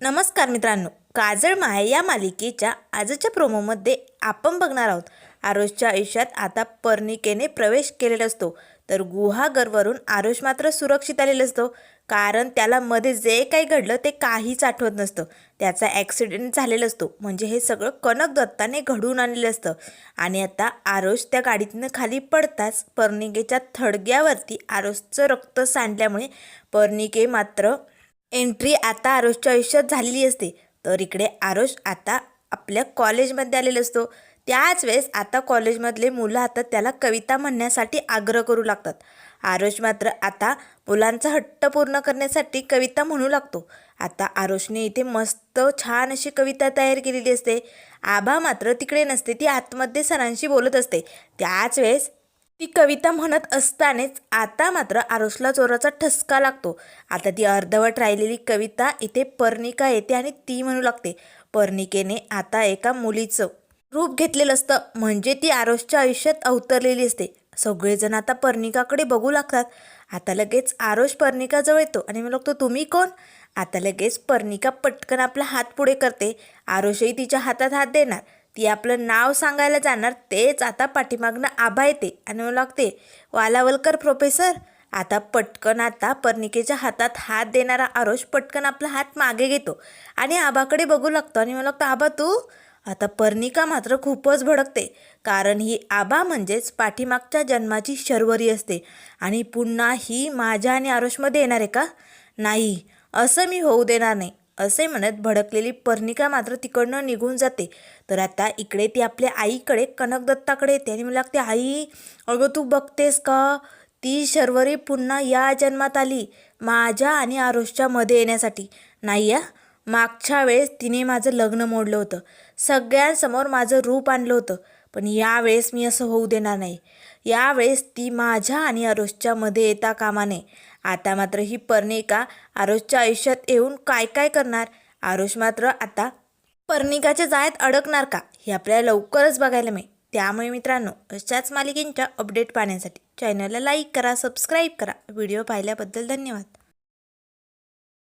नमस्कार मित्रांनो काजळ माया या मालिकेच्या आजच्या प्रोमोमध्ये आपण बघणार आहोत. आरोषच्या आयुष्यात आता पर्णिकेने प्रवेश केलेला असतो. तर गुहागरवरून आरोष मात्र सुरक्षित आलेला असतो. कारण त्याला मध्ये जे काही घडलं ते काहीच आठवत नसतं. त्याचा ॲक्सिडेंट झालेला असतो. म्हणजे हे सगळं कनक दत्ताने घडवून आणलेलं असतं. आणि आता आरोष त्या गाडीतनं खाली पडताच पर्णिकेच्या थडग्यावरती आरुषचं रक्त सांडल्यामुळे पर्णिके मात्र एंट्री आता आरोशच्या आयुष्यात झालेली असते. तर इकडे आरोश आता आपल्या कॉलेजमध्ये आलेला असतो. त्याच वेळेस आता कॉलेजमधले मुलं आता त्याला कविता म्हणण्यासाठी आग्रह करू लागतात. आरोश मात्र आता मुलांचा हट्ट पूर्ण करण्यासाठी कविता म्हणू लागतो. आता आरोशने इथे मस्त छान अशी कविता तयार केलेली असते. आभा मात्र तिकडे नसते ती आतमध्ये सरांशी बोलत असते. त्याच वेळेस ती कविता म्हणत असतानाच आता मात्र आरोसला जोराचा ठसका लागतो. आता ती अर्धवट राहिलेली कविता इथे पर्णिका येते आणि ती म्हणू लागते पर्णिकेने आता एका मुलीचं रूप घेतलेलं असतं. म्हणजे ती आरोसच्या आयुष्यात अवतरलेली असते. सगळेजण आता पर्णिकाकडे बघू लागतात. आता लगेच आरोष पर्णिकाजवळ येतो आणि मी लागतो तुम्ही कोण? आता लगेच पर्णिका पटकन आपला हात पुढे करते. आरोषही तिच्या हातात हात देणार. ती आपलं नाव सांगायला जाणार तेच आता पाठीमागनं आभा येते आणि मला लागते वालावलकर प्रोफेसर आता पटकन आता पर्णिकेच्या हातात हात देणारा आरोश पटकन आपला हात मागे घेतो आणि आबाकडे बघू लागतो आणि मला लागतं आबा तू आता पर्णिका मात्र खूपच भडकते कारण ही आबा म्हणजेच पाठीमागच्या जन्माची शर्वरी असते आणि पुन्हा ही माझ्या आणि आरोशमध्ये येणार आहे का? नाही असं मी होऊ देणार नाही. असे म्हणत भडकलेली पर्णिका मात्र तिकडनं निघून जाते. तर आता इकडे ती आपल्या आईकडे कनकदत्ताकडे येते आणि मला लागते आई अगं तू बघतेस का? ती शर्वरी पुन्हा या जन्मात आली माझ्या आणि आरुषच्या मध्ये येण्यासाठी. नाही या मागच्या वेळेस तिने माझं लग्न मोडलं होतं. सगळ्यांसमोर माझं रूप आणलं होतं. पण यावेळेस मी असं होऊ देणार नाही. यावेळेस ती माझ्या आणि आरोजच्या मध्ये येता कामा नये. आता मात्र ही पर्णिका आरोजच्या आयुष्यात येऊन काय काय करणार? आरोष मात्र आता पर्णिकाच्या जाळ्यात अडकणार का? हे आपल्याला लवकरच बघायला मिळेल. त्यामुळे मित्रांनो अशाच मालिकेंच्या अपडेट पाहण्यासाठी चॅनलला लाईक करा सबस्क्राईब करा. व्हिडिओ पाहिल्याबद्दल धन्यवाद.